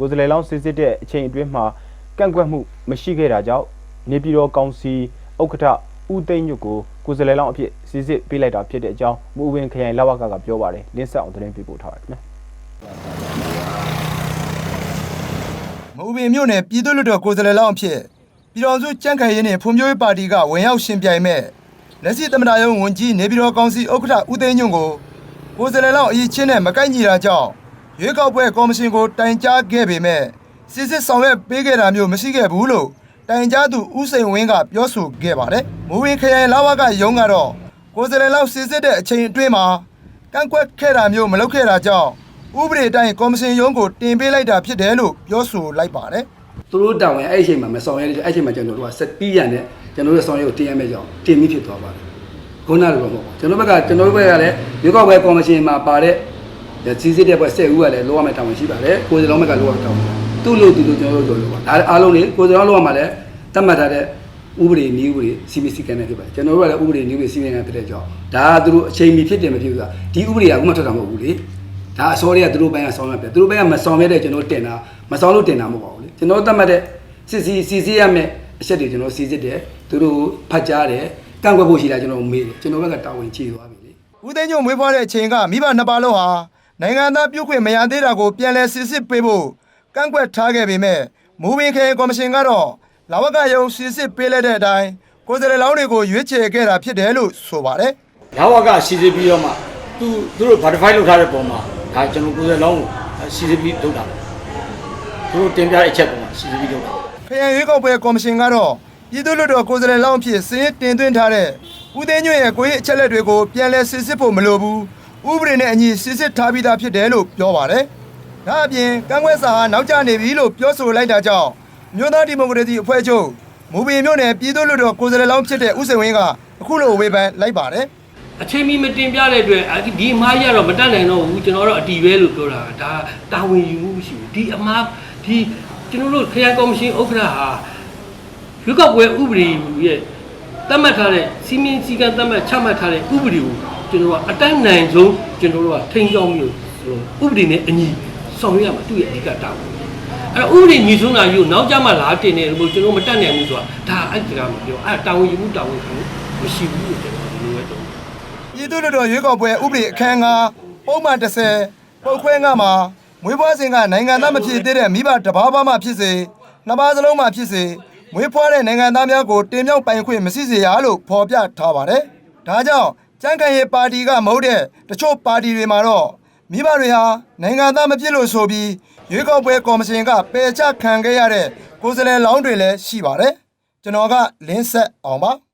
ကိုယ်စားလှယ်လောင်းစစ်စစ်တဲ့အချိန်အတွင်းမှာကန့်ကွက်မှုမရှိခဲ့တာကြောင့်နေပြည်တော်ကောင်စီဥက္ကဋ္ဌဦးသိန်းညွတ်ကိုကိုယ်စားလှယ်လောင်းအဖြစ်စစ်စစ်ပေးလိုက်တာဖြစ်တဲ့အကြောင်းမူဝင်ခရိုင်လဝကကပြောပါတယ်လင်းဆက်အောင်သတင်းပေးပို့ထားပါတယ်ခင်ဗျာမအူပင်မြို့နယ်ပြည်သူ့လွှတ်တော်ကိုယ်စားလှယ်လောင်းအဖြစ်ပြည်တော်စုကြံ့ခိုင်ရေးနဲ့ဖွံ့ဖြိုးရေးပါတီကဝင်ရောက်ရှင်ပြိုင်မဲ့လက်ရှိသမ္မတရုံးဝန်ကြီးနေပြည်တော်ကောင်စီဥက္ကဋ္ဌဦးသိန်းညွန့်ကိုကိုယ်စားလှယ်လောင်းအရေးချင်းနဲ့မကိုက်ညီတာကြောင့် ရွေးကောက်ပွဲကော်မရှင်ကိုတိုင်ကြားခဲ့ပေမဲ့စစ်စစ်ဆောင်ရွက်ပေးခဲ့တာမျိုးမရှိခဲ့ဘူးလို့တိုင်ကြားသူဦးစိန်ဝင်းကပြောဆိုခဲ့ပါတယ်။မူဝင်ခရိုင်လာဝကရုံးကတော့ကိုယ်စားလှယ်လောင်းစစ်စစ်တဲ့အချိန်အတွင်းမှာကန့်ကွက်ခဲ့တာမျိုးမလုပ်ခဲ့တာကြောင့်ဥပဒေအတိုင်းကော်မရှင်ရုံးကိုတင်ပေးလိုက်တာဖြစ်တယ်လို့ပြောဆိုလိုက်ပါတယ်။သူတို့တောင်းရင်အဲ့ဒီအချိန်မှာမဆောင်ရတဲ့အဲ့ဒီအချိန်မှာကျွန်တော်တို့ကစက်ပြီးရတဲ့ကျွန်တော်တို့ဆောင်ရွက်ကိုတင်ရမယ့်ကြောင်းတင်ပြီးဖြစ်သွားပါတယ်ခုနလိုတော့မဟုတ်ဘူးကျွန်တော်ဘက်ကကျွန်တော်တို့ဘက်ကလည်းရွေးကောက်ပွဲကော်မရှင်မှာပါတဲ့ စီစစ်တဲ့ဘက်ဆက်ဦးကလည်းလောရမယ့်တောင်းဝင်ရှိပါတယ်ကိုယ်စလုံးဘက်ကလောရတောင်းဝင်သူ့လို့သူ့လို့ကျွန်တော်တို့ပြောလို့ပါဒါအားလုံးတွေကိုယ်စလုံးလောရမှာလည်းတတ်မှတ်ထားတဲ့ဥပဒေနည်းဥပဒေ CBC ကန်နဲ့ဖြစ်ပါတယ်ကျွန်တော်တို့ကလည်းဥပဒေနည်းဥပဒေ CBC ကန်ဖြစ်တဲ့ကြောင်းဒါကသူတို့အချိန်မီဖြစ်တယ်မဖြစ်ဘူးဆိုတာဒီဥပဒေကဥမထွက်တာမဟုတ်ဘူးလေဒါအစောတွေကသူတို့ဘက်ကဆောင်ရွက်ပြသူတို့ဘက်ကမဆောင်ရတဲ့ကျွန်တော်တင်တာမဆောင်လို့တင်တာမဟုတ်ပါဘူးလေကျွန်တော်တတ်မှတ်တဲ့စစ်စီစီစီရမယ်အချက်တွေကျွန်တော်စီစစ်တယ်သူတို့ဖတ်ကြားတယ်ကန့်ကွက်ဖို့ရှိတာကျွန်တော်မေးတယ်ကျွန်တော်ဘက်ကတာဝန်ချေသွားပြီလေဦးသိန်းညုံမွေးဖွားတဲ့အချိန်ကမိဘနှစ်ပါးလုံးဟာ နိုင်ငံသားပြုတ်ခွင့်မရသေးတာကိုပြန်လည်စစ်စစ်ပေးဖို့ကန့်ကွက်ထားခဲ့ပေမဲ့မူဝင်ခေကော်မရှင်ကတော့လာဝကယုံစစ်စစ်ပေးလိုက်တဲ့အတိုင်းကိုယ်စားလှယ်လောင်းတွေကိုရွေးချယ်ခဲ့တာဖြစ်တယ်လို့ဆိုပါတယ်လာဝကစီစစ်ပြီးတော့မှသူသူတို့ verify လုပ်ထားတဲ့ပုံမှာဒါကျွန်တော်ကိုယ်စားလောင်းကိုစီစစ်ပြီးလုပ်တာသူတို့တင်ပြတဲ့အချက်ပုံမှာစီစစ်ပြီးလုပ်တာ။ခရိုင်ရွေးကောက်ပွဲကော်မရှင်ကတော့ပြည်သူ့လွှတ်တော်ကိုယ်စားလှယ်လောင်းအဖြစ်စည်ရင်တင်သွင်းထားတဲ့ဦးသိန်းညွန့်ရဲ့ကိုယ်ရေးအချက်လက်တွေကိုပြန်လည်စစ်စစ်ဖို့မလိုဘူး။ ဥပဒေနဲ့အညီစစ်စစ်ထားပြီးသားဖြစ်တယ်လို့ပြောပါတယ်။ဒါအပြင်ကန့်ကွက်စာဟာနောက်ကျနေပြီလို့ပြောဆိုလိုက်တာကြောင့်မြို့သားဒီမိုကရေစီအဖွဲ့ချုပ်မူပင်မြို့နယ်ပြည်သူ့လွှတ်တော်ကိုယ်စားလှယ်လောင်းဖြစ်တဲ့ဦးစိန်ဝင်းကအခုလိုဝေဖန်လိုက်ပါတယ်။အချိန်မီမတင်ပြတဲ့အတွက်အဲ့ဒီအမားကြီးကတော့မတတ်နိုင်တော့ဘူးကျွန်တော်တို့အတီပဲလို့ပြောတာဒါတာဝန်ယူမှုမရှိဘူးဒီအမားဒီကျွန်တော်တို့ခရိုင်ကော်မရှင်ဥက္ကဋ္ဌဟာရွေးကောက်ပွဲဥပဒေရဲ့သတ်မှတ်ထားတဲ့စီမင်းစည်းကမ်းသတ်မှတ်ချမှတ်ထားတဲ့ဥပဒေကို ကျွန်တော်ကအတိုင်းနိုင်ဆုံးကျွန်တော်တို့ကထိန်းကျောင်းပြီးဥပဒေနဲ့အညီဆောင်ရွက်ရမှာသူ့ရဲ့အဓိကတာဝန်အဲ့တော့ဥပဒေညီဆုံးတာယူနောက်ကြမှလာတင်တယ်လို့ကျွန်တော်မတတ်နိုင်ဘူးဆိုတာဒါအဲ့ဒီကမပြောအဲ့တာဝန်ယူမှုတာဝန်ယူမှုမရှိဘူးလို့ကျွန်တော်ဒီလိုပဲတော့ပြည်သူ့လွှတ်တော်ရွေးကောက်ပွဲဥပဒေအခန်း9ပုံမှန်30ပုတ်ခွဲ9မှာမွေးဖွားစဉ်ကနိုင်ငံသားမဖြစ်သေးတဲ့မိဘတစ်ပါးပါးမှဖြစ်စေနှစ်ပါးစလုံးမှဖြစ်စေမွေးဖွားတဲ့နိုင်ငံသားများကိုတင်မြှောက်ပိုင်ခွင့်မရှိစေရလို့ဖော်ပြထားပါတယ်။ဒါကြောင့် ကြံ့ခိုင်ရေးပါတီကမဟုတ်တဲ့တချို့ပါတီတွေမှာတော့မိဘတွေဟာနိုင်ငံသားမဖြစ်လို့ဆိုပြီးရွေးကောက်ပွဲကော်မရှင်ကပယ်ချခံခဲ့ရတဲ့ကိုယ်စားလှယ်လောင်းတွေလည်းရှိပါတယ်။ကျွန်တော်ကလင်းဆက်အောင်ပါ။